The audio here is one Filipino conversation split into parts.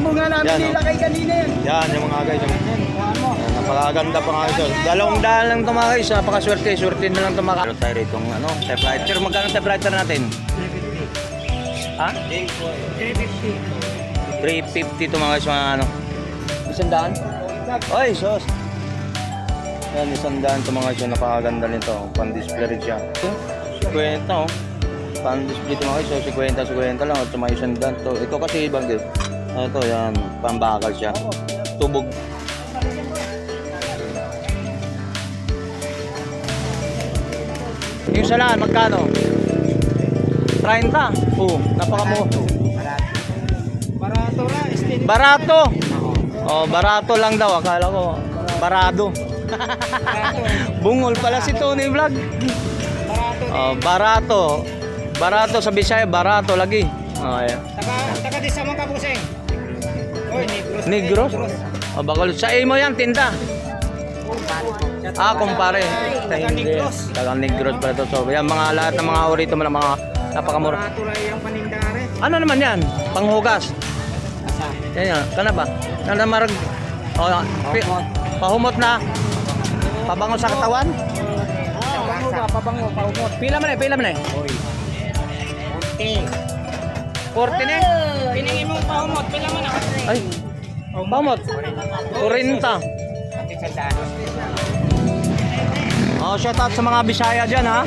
Tatakbo nga namin Yan, nila oh. kay kanina yan. Yan, yung mga guys. Yung. Yan, napakaganda pa nga guys. Dalawang daan lang ito mga guys. Napakaswerte. Swerte na lang ito mga Meron tayo rito ano, typewriter. Magkano typewriter natin? Ha? 350. 350 ito mga guys. Mga ano. Isang daan? Oy, sos. Yan, isang daan ito mga guys. Napakaganda nito. Pan-display rin siya. 50 oh. Pan-display ito mga guys. So, 50, 50 lang. At suma isang daan. Ito, ito kasi ibang guys. Ito, yan. Pambakal siya. Tubog. Yung salaan, magkano? 30. Oo, napakamo. Barato ra. Steady. Barato. Oh, barato lang daw. Akala ko, barado. Barato. Bungol pala si Tony Vlog. Barato. Oh, barato. Barato sa Bisaya, barato lagi. Oh, yeah. Taka, taka di sa mga kabuseng. Oy, Negros. Negros? Oh, bakal sa imo yan, tinda. Ah, kumpare. Taga Negros. Taga Negros pala to. So, yan mga lahat ng mga ori ito mga, napakamura. Ano naman yan? Panghugas. Yan yan. Kana ba? Kana marag... Oh, pi- pahumot na. Pabango sa katawan. Ah, pabango ba? Pabango, paumot. Pila man eh, pila man eh. Oy. Okay. 40 na eh. Piningin mo paumot. Pila man ako. Ay, pahumot. 40. Ati sa daan. Oh, shout out sa mga Bisaya diyan ha.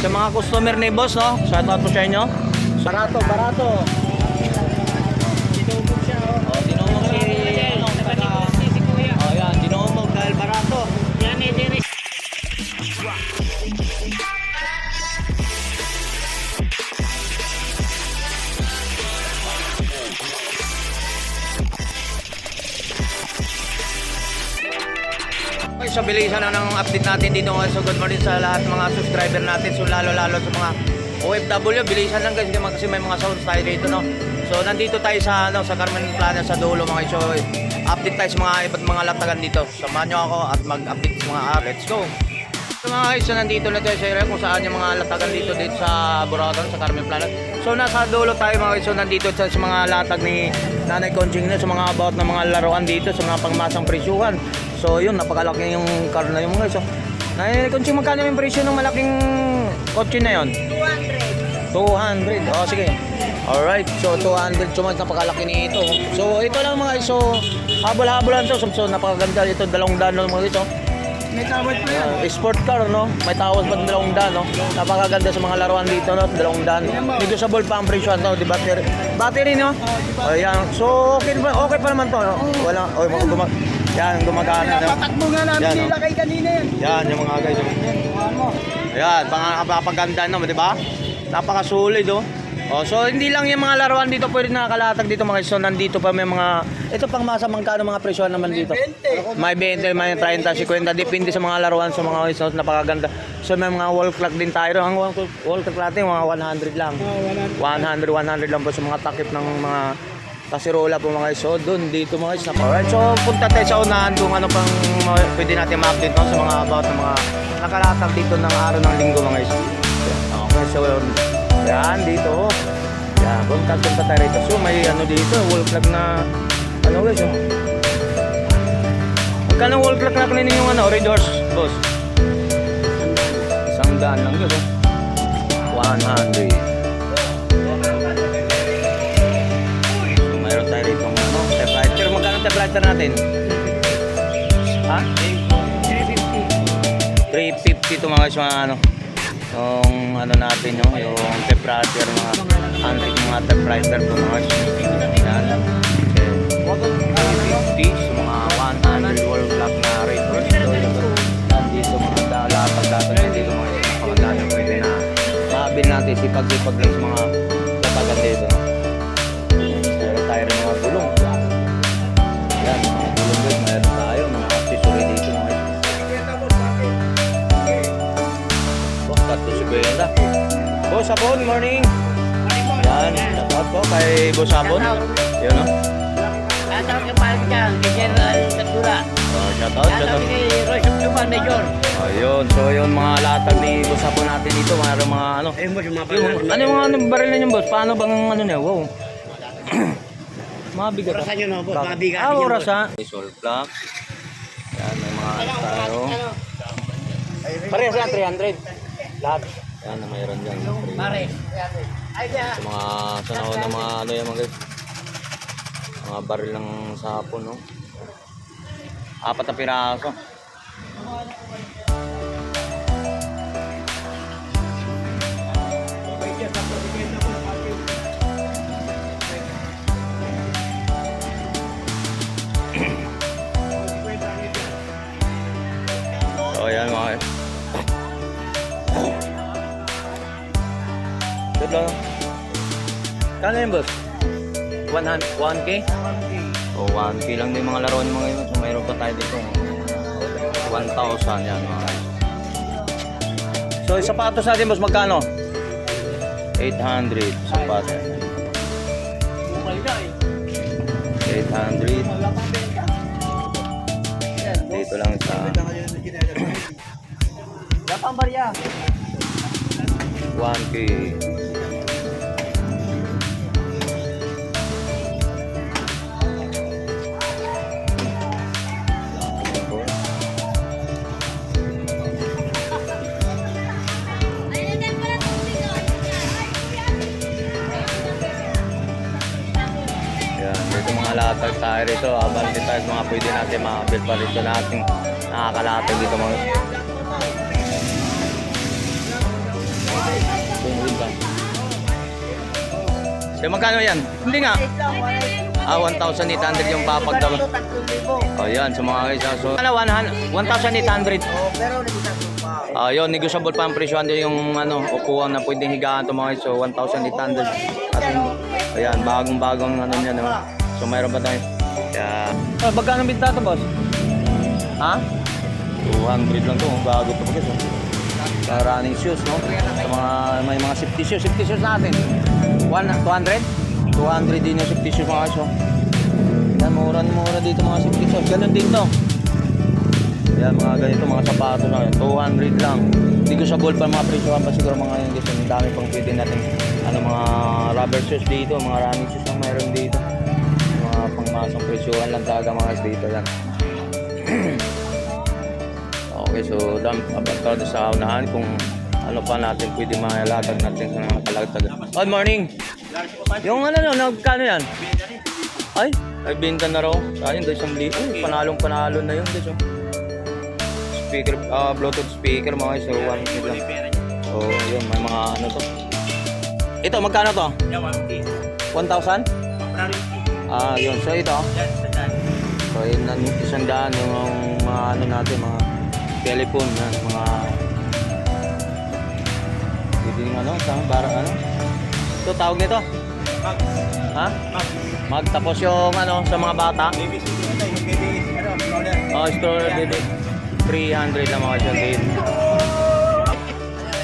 Sa mga customer ni boss, no? Shout out po sa inyo. Barato, barato. Okay, so bilisan na ng update natin dito ngayon. So good morning sa lahat mga subscriber natin. So lalo-lalo sa mga OFW, bilisan lang guys kasi may mga sounds tayo dito, no? So nandito tayo sa ano sa Carmen Plana sa dulo mga so update tayo sa mga iba't mga latagan dito. Samahan nyo ako at mag-update sa mga ah, let's go. So mga guys, so nandito na tayo sa area kung saan yung mga latagan dito dito sa Buraton, sa Carmen Plana. So nasa dulo tayo mga guys, so nandito sa, sa mga latag ni Nanay Conching na sa mga about ng mga laruan dito sa mga pangmasang presyuhan. So yun, napakalaki yung car na yung mga guys. So, Nanay Conching, magkano yung presyo ng malaking kotse na yun? 200. 200. Oh, sige. Alright, so 200 so napakalaki nito. So ito lang mga guys, so habol-habol lang to. So, so napakaganda ito, dalawang daan lang mga guys. oh. May tawad pa yan. Uh, sport car, no? May tawas pa dalawang daan, no? Napakaganda sa mga laruan dito, no? Dalawang daan. Negotiable pa ang presyo, no? Di battery. Battery, no? Oh, yan. So, okay pa, okay pa naman to, no? Wala, oh, gumag... Yan, gumagana, no? Tatakbo nga namin Yan, nila oh. kay kanina yan. Yan, yung mga guys, oh. Mo. Ayan, pangapaganda naman, di ba? Napakasulit, oh. Oh, so hindi lang yung mga laruan dito pwede nakalatag dito mga guys. So nandito pa may mga ito pang masa magkano mga presyo naman dito. 20. May 20, may 30, 50 depende sa mga laruan sa mga guys. So, napakaganda. So may mga wall clock din tayo. Ang wall clock, natin mga 100 lang. Oh, wala. 100, 100 lang po sa mga takip ng mga kasirola po mga guys. So doon dito mga guys. Alright, so punta tayo sa unahan kung ano pang pwede natin ma-update no, sa mga about ng mga nakalatag dito ng araw ng linggo mga guys. Okay, so yan dito. Yan, punta punta tayo rito. So may ano dito, wall clock na ano guys. Oh. Magkano wall clock na kunin yung ano, redoors, boss? Isang daan lang yun. Oh. 100. Magkano typewriter natin? Ha? 350. 350 ito mga guys, mga ano. Yung ano natin yung, yung typewriter, mga antique mga typewriter po mga guys. Yan. Okay. 350, so mga 100 wall clock na record. So. Nandito mga latag-latag nandito mga guys. Dami pwede na mabil natin sipag-sipag lang sa mga latagan dito. Meron Boss Sabon, morning. Yan, shoutout po kay Boss Sabon. Yun, no? Shoutout kay Paul Chang, kay General Tatula. Oh, shoutout, Shoutout shoutout. kay Roy Sabtuman, Major. Ayun, so yun mga latag ni Boss Sabon natin dito. Mayroon mga ano. Ayun mo, yung mga Yung, ano yung mga ano, baril na boss? Paano bang ano niya? Wow. Mabigat. Orasan yun, no, boss. Mabigat Ah, yun, oras boss. ha. Sol plug. Yan, may mga ano tayo. Parehas yan, 300. Lahat. Yan, na mayroon dyan. Pare. Sa mga sanaw ng mga ano yan mga guys. Mga baril ng sapon, no? Apat na piraso. So, ayan mga guys. Lang. Kano yun, boss? 100, 1K? O, 1K lang din mga laro ng mga yun. So, mayroon pa tayo dito. 1,000 yan mga. So, yung sapatos natin, boss, magkano? 800 sapatos. 800. Dito lang sa Dapat barya. 1K. Tayo rito. Abang din tayo mga pwede natin makabil pa rito natin nakakalatag dito mga? So, magkano yan? Hindi nga. Ah, 1,800 yung papagdaw. Oh, yan. Sa mga guys. ah. So, ano, 100 1,800. Pero nag-isang pa. Ah, yun, negotiable pa ang presyo. Yung ano, upuan na pwedeng higaan to mga guys. So, 1,800. At ayan, bagong-bagong ano niya. No? So, mayroon pa tayo. Yeah. Ah, magkano binta to, boss? Ha? 200 lang to. Bago to. Oh. Sa running shoes, no? Sa mga, may mga safety shoes. Safety shoes natin. 1, 200? 200 din yung safety shoes mga. Oh. Yan, mura-mura dito mga safety shoes. Ganun din to. Yan mga ganito mga sapatos na yan. 200 lang. Hindi ko sa gold pa mga presyohan pa siguro mga yan kasi ang dami pang pwede natin ano mga rubber shoes dito, mga running shoes ang mayroon dito. Mga presyohan lang talaga mga dito yan. okay, so dam abang tayo sa unahan kung ano pa natin pwede malatag natin sa mga kalagtag. Good morning! Yung ano no, nagkano yan? Ay, nagbenta na raw. Ayun, doon isang. Ay, panalong panalo na yun. Doon speaker, ah Bluetooth speaker mga. So, one lang. So, yun, may mga ano to. Ito, magkano to? 1,000? Ah, yun. So, ito. So, yun, isang daan yung mga ano natin, mga telephone, yan, mga hindi yung ano, isang bara, ano? Ito, tawag nito? Ha? Mag, tapos yung ano, sa mga bata? Oh, stroller baby. 300 lang mga siya dito.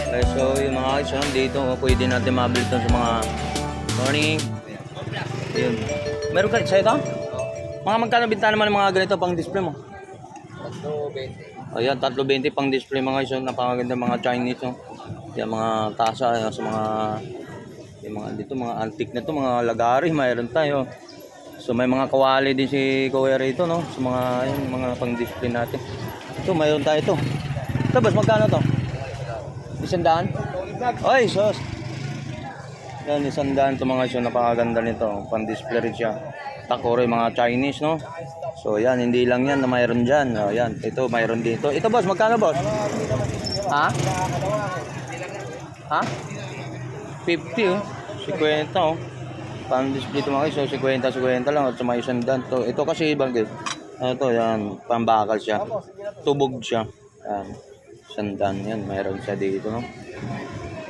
Okay, so yung mga siya dito, oh, pwede natin mabili ito sa mga morning. Yun. Meron ka sa ito? Mga magkano binta naman ng mga ganito pang display mo? 320. Ayan, 320 pang display mga guys. So, napakaganda mga Chinese. No? Yan, mga tasa yan, sa mga yung mga dito, mga antique na to, mga lagari, mayroon tayo. So may mga kawali din si Kuya rito, no? Sa mga, yun, mga pang-display natin. Ito, mayroon tayo ito. Boss, magkano to? Isandaan? Ay, sos! Yan, isandaan ito mga iso. Napakaganda nito. Pang-display rin siya. Takore, mga Chinese, no? So, yan, hindi lang yan na mayroon dyan. O, yan, ito, mayroon dito. Ito, boss, magkano, boss? Ha? Ha? 50, oh. 50, oh. Pang-display ito mga iso. 50, 50 lang. At sa may isandaan. To. Ito kasi, ibang guys. Ano to, yan, pambakal siya. Tubog siya. Yan. Sandan yan, mayroon siya dito, no?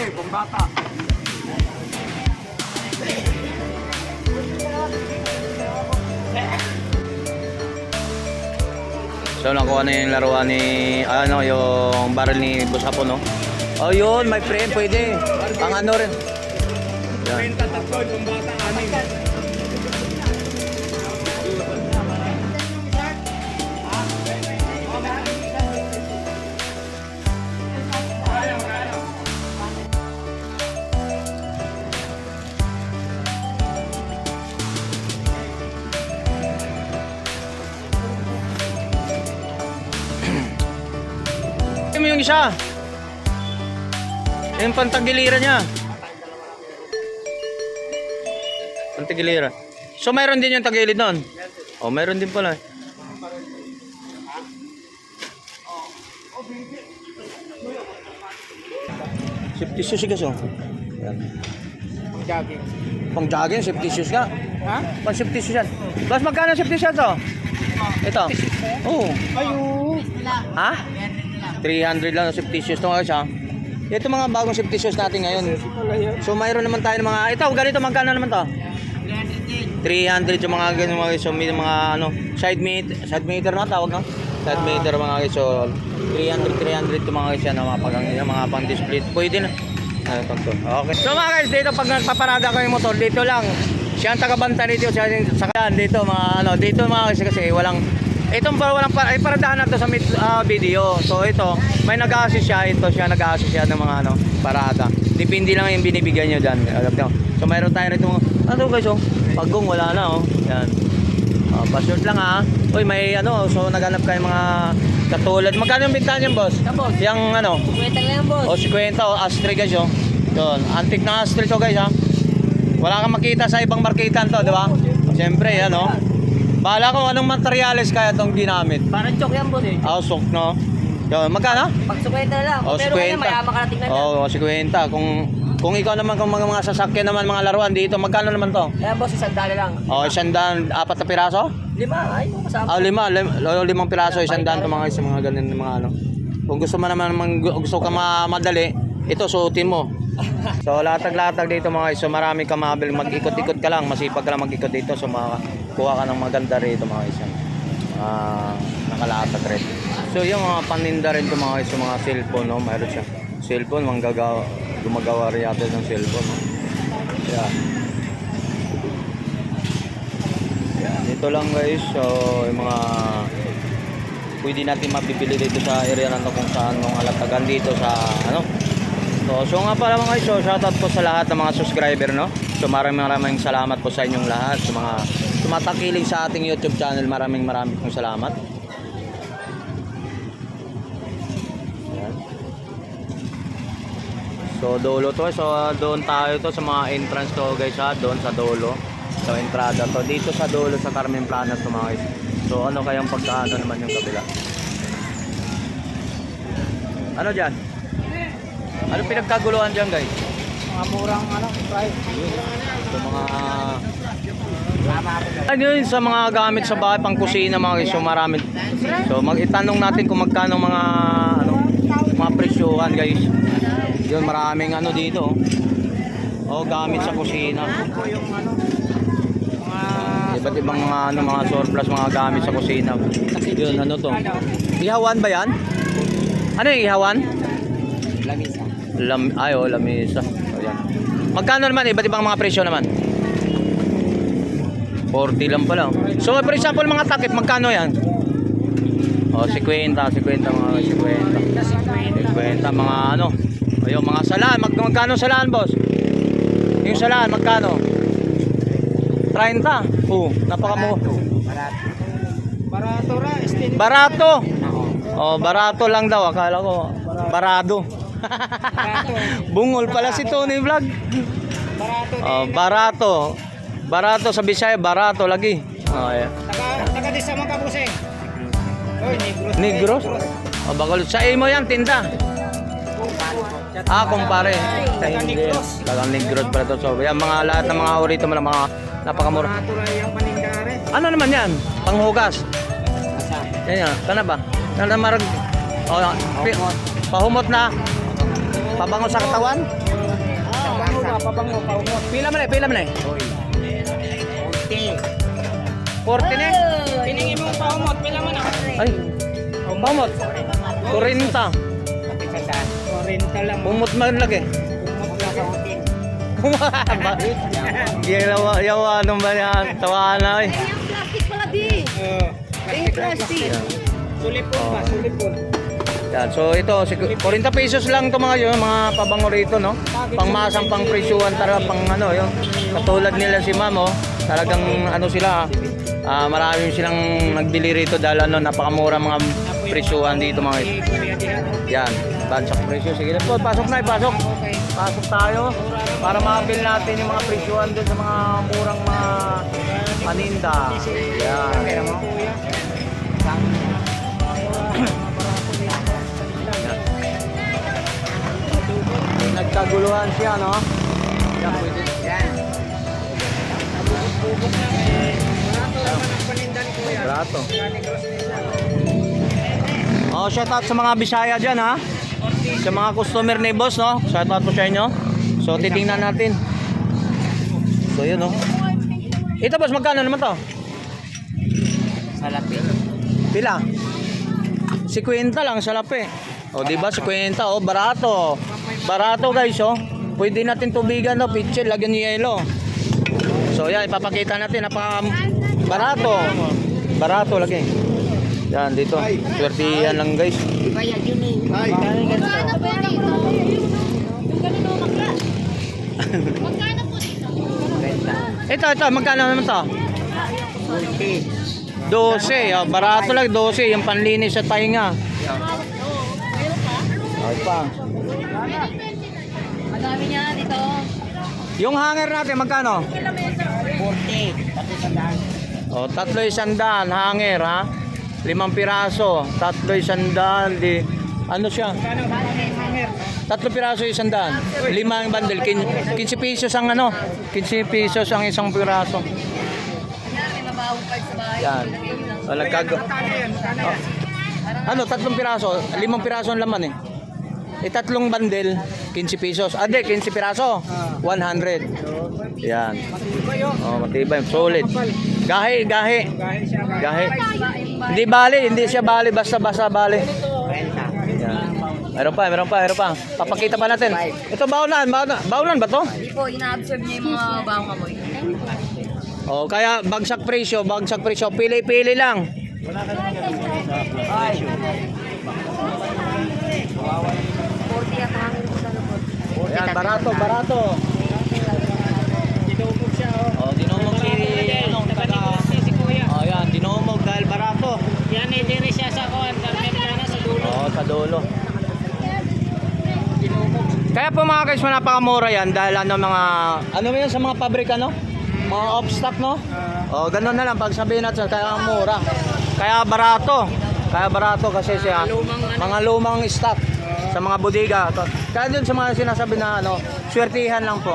Te, pambata. So nakuha na yung laruan ni ano yung barrel ni Busapo no. Oh yun, my friend, pwede. Ang ano rin. Yan. Benta tatlo, pambata yung isa. Yung pantagiliran niya. Pantagiliran. So mayroon din yung tagilid doon? Oh, mayroon din pala. Safety shoes ka so. Yan. Jogging. Pang jogging, safety shoes ka. Ha? Pang safety shoes yan. Boss, magkano safety shoes to? Ito. Oo. Ayo. Ha? 300 lang ang safety shoes. Ito nga siya. Ito mga bagong safety shoes natin ngayon. So mayroon naman tayo ng mga, ito ganito magkano naman to? 300 yung mga ganun mga. So may mga ano, side meter, side meter na tawag no? Side meter mga guys. So 300 300 yung mga guys yan, mga pag yung mga pang display. Pwede na. Ano to to. Okay. So mga guys, dito pag nagpaparada ko yung motor, dito lang. Siya ang tagabanta dito, siya sakayan dito mga ano, dito mga guys kasi walang Itong walang para, ay paradahan na to sa mid, ah, video. So ito, may nag-assist siya, ito siya nag-assist siya ng mga ano, parada. Depende lang yung binibigyan niyo diyan. Alam niyo. So mayroon tayo rito ano guys oh, pagong wala na oh. Yan. Uh, password lang ah. Uy, may ano, so naghanap kayo mga katulad. Magkano yung bintahan niyan, boss? boss. Yung ano, Kwenta lang yan, boss. o 50 o Astray guys oh. Yun, antique na Astray to guys ha. Wala kang makita sa ibang marketan to, di ba? Siyempre, yan oh. Bahala ko anong materyales kaya tong ginamit. Parang joke yan, boss eh. Ausok, no? Yun, magkano? Pag sukwenta na lang. O, Pero kaya mayaman ka na tingnan Oo, oh, 50. Kung kung ikaw naman kung mga, mga sasakyan naman mga laruan dito, magkano naman to? Kaya boss, isang dala lang. Oh, isang daan, apat na piraso? Lima, ay mo kasama. Ah, lima, lim, oh, limang piraso, isang daan to mga isa mga ganun mga ano. Kung gusto mo naman mang- gusto ka ma- madali, ito suotin mo. So latag-latag dito mga iso, marami ka mabil, mag-ikot-ikot ka lang, masipag ka lang mag-ikot dito, so makakuha ka ng maganda rito mga iso. Ah, nakalatag rin. So yung mga paninda rin ito mga iso, mga cellphone, no? mayroon siya. Cellphone, manggagawa, gumagawa rin yata ng cellphone. No? Yeah. Yan, ito lang guys. So, yung mga pwede natin mabibili dito sa area na to kung saan mga alatagan dito sa ano. So, so nga pala mga guys, so shoutout po sa lahat ng mga subscriber, no? So maraming maraming salamat po sa inyong lahat, sa mga tumatakiling sa ating YouTube channel. Maraming maraming pong salamat. So dulo to, so doon tayo to sa mga entrance to guys ha, doon sa dulo. So entrada to dito sa dulo sa Carmen Planas to mga guys. So ano kayang pagkaano naman yung kabila? Ano diyan? Ano pinagkaguluhan diyan guys? Mga murang ano, price. So mga ano yun sa mga gamit sa bahay pang kusina mga guys, so marami. So mag-itanong natin kung magkano mga ano mga presyuhan guys. Yun maraming ano dito. Oh, gamit sa kusina. Iba't ibang mga ano mga surplus mga gamit sa kusina. Yun ano to? Ihawan ba 'yan? Ano yung ihawan? lamisa. Lam ay oh, lamisa. Oh, yan. Magkano naman iba't ibang mga presyo naman? 40 lang pala. So for example mga takip magkano 'yan? Oh, 50, 50 mga 50. 50 mga ano. Ayun mga salaan, mag magkano salaan, boss? Yung salaan magkano? 30. Oh, napakamo. Barato. Barato ra. Barato. Oh, barato lang daw akala ko. Barado. Bungol pala si Tony Vlog. Barato. Oh, barato. Barato sa Bisaya, barato lagi. Oh, yeah. Taga, taga di sa mga kabuseng. Oy, Negros. Negros? Oh, bakal sa imo yan tinda. Ah, kumpare. Taga Negros. Taga Negros pala to. So, yan mga lahat ng mga ori ito mga mga napakamura. Ano naman yan? Panghugas. Yan yan. Kana ba? Kana marag Oh, pi- pahumot na. Pabango sa katawan? Ah, pabango ka, pabango, paumot. Pila man eh, pila man eh. Ti. 40 na eh. Tiningin mo paumot, pila man ako. Ay, pamot. 40. Oriental lang. Umot man lagi. Umot lang sa hotel. Yawa, yawa, anong ba yan? Tawa na eh. Yung plastic pala di. Oo. Yung plastic. Sulipon ba? Sulipon. Yan, so ito, si- 40 pesos lang to mga yun, mga pabango rito, no? Pangmasang pang tara, pang ano, yung katulad nila si ma'am, oh, talagang ano sila, ah marami silang nagbili rito dahil ano, napakamura mga presyuhan dito mga ito. Yan, bansak presyo. Sige na po, pasok na, pasok. Pasok tayo para mabil natin yung mga presyuhan dun sa mga murang mga paninda. Yan. Nagkaguluhan siya, no? Yan, pwede. Bubok na eh. Barato naman ang panindan ko yan. Nila. Oh, shout out sa mga Bisaya dyan, ha? Sa mga customer ni boss, no? Shout out po sa inyo. So, titingnan natin. So, yun, no? Ito, boss, magkano naman to? Salapi. Pila? 50 lang sa lapi. O, di ba? 50. O, barato. Barato, guys, oh. Pwede natin tubigan, no? Pitchel, lagyan ni yelo. So, yan, ipapakita natin. Napaka barato. Barato, lagi. Yan, dito. Swertihan lang, guys. Bayad yun eh. Magkano po dito? Yung ganun o makla. Magkano po dito? Ito, ito. Magkano naman to? 12. Oh, barato lang, 12. Yung panlinis sa tainga. Ay pa. Madami niya dito. Yung hanger natin, magkano? 40. Tapos sa daan. O, tatlo isang daan, hanger ha. Limang piraso, tatlo isang daan, di... Ano siya? Tatlo piraso isang daan. Lima ang bundle. Kin, 15 pesos ang ano. 15 pesos ang isang piraso. Yan. O, nagkag... Yan? Ano, tatlong piraso. Limang piraso ang laman eh. Eh, tatlong bundle, 15 pesos. Ah, di, 15 piraso. 100. Yan. Oh. Matibay. Solid. Gahi, gahi. Gahi. Hindi bali, hindi siya bali, basta-basta bali. 30. Yan. Meron pa, meron pa, meron pa. Papakita pa natin. Ito baunan, baunan, baunan ba to? Hindi po, ina-absorb niya yung mga bahong amoy. Oh, kaya bagsak presyo, bagsak presyo. Pili-pili lang. Forty at hangin po sa lubot. Yan, barato, barato. Dinumog siya oh. Oh, dinomog si anong taga. Si Kuya. Oh, yan, dinomog dahil barato. Yan eh, diri siya sa kuwan. Karmen na sa dulo. Oh, sa dulo. Kaya po mga guys, napakamura yan dahil ano mga, ano ba yan sa mga pabrika no? Mga off-stock no? Oh, ganun na lang pag sabihin natin, kaya mura. Kaya barato. Kaya barato kasi siya mga lumang stock sa mga bodega. Kaya dun sa mga sinasabi na ano, swertihan lang po.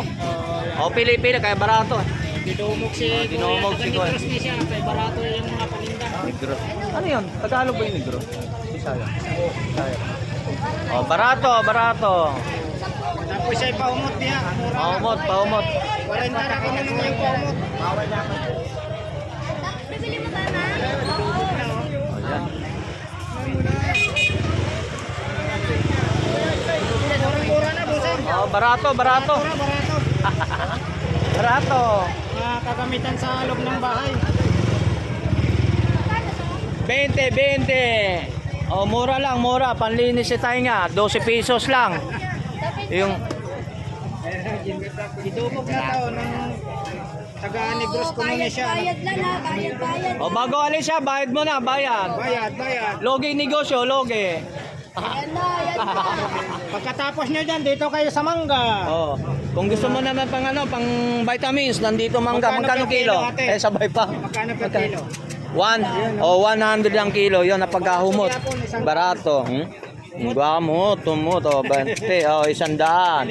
Oh, pili-pili kaya barato. Dinumog si Kuya. dinumog si Kuya. Taga-Negros ni siya. Kaya barato yung mga paninda. Negros. Ano yun? Tagalog ba yung negros? Bisaya. Bisaya. Oh, barato, barato. Tapos siya ipaumot niya. Paumot, paumot. 40 na na naman yung paumot. Oh, yan. Mura na, busang. Oh, barato, barato. Barato. Barato. Mga kagamitan sa loob ng bahay. 20, 20. Oh, mura lang, mura. Panlinis si tainga. 12 pesos lang. Yung, Dinumog na tao ng taga-Negros Comune siya. Bayad lang ha, bayad, bayad. oh, bago alis siya, bayad mo na, bayad. Bayad, bayad. Logi negosyo, logi. Ayan na, ayan na. Pagkatapos nyo dyan, dito kayo sa Mangga. Oh, kung gusto mo naman pang ano, pang vitamins, nandito mangga, Magkano magkano kilo, kilo? Eh, sabay pa. Magkano per kilo? One, o oh, 100 ang kilo, yun na pagkahumot. Barato. Hmm? Gamot, tumot, o, 20, o, isang daan.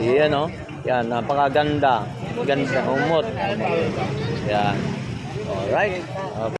Yan, o. Yan, napakaganda. Ganda, humot. Yan. Alright. Okay.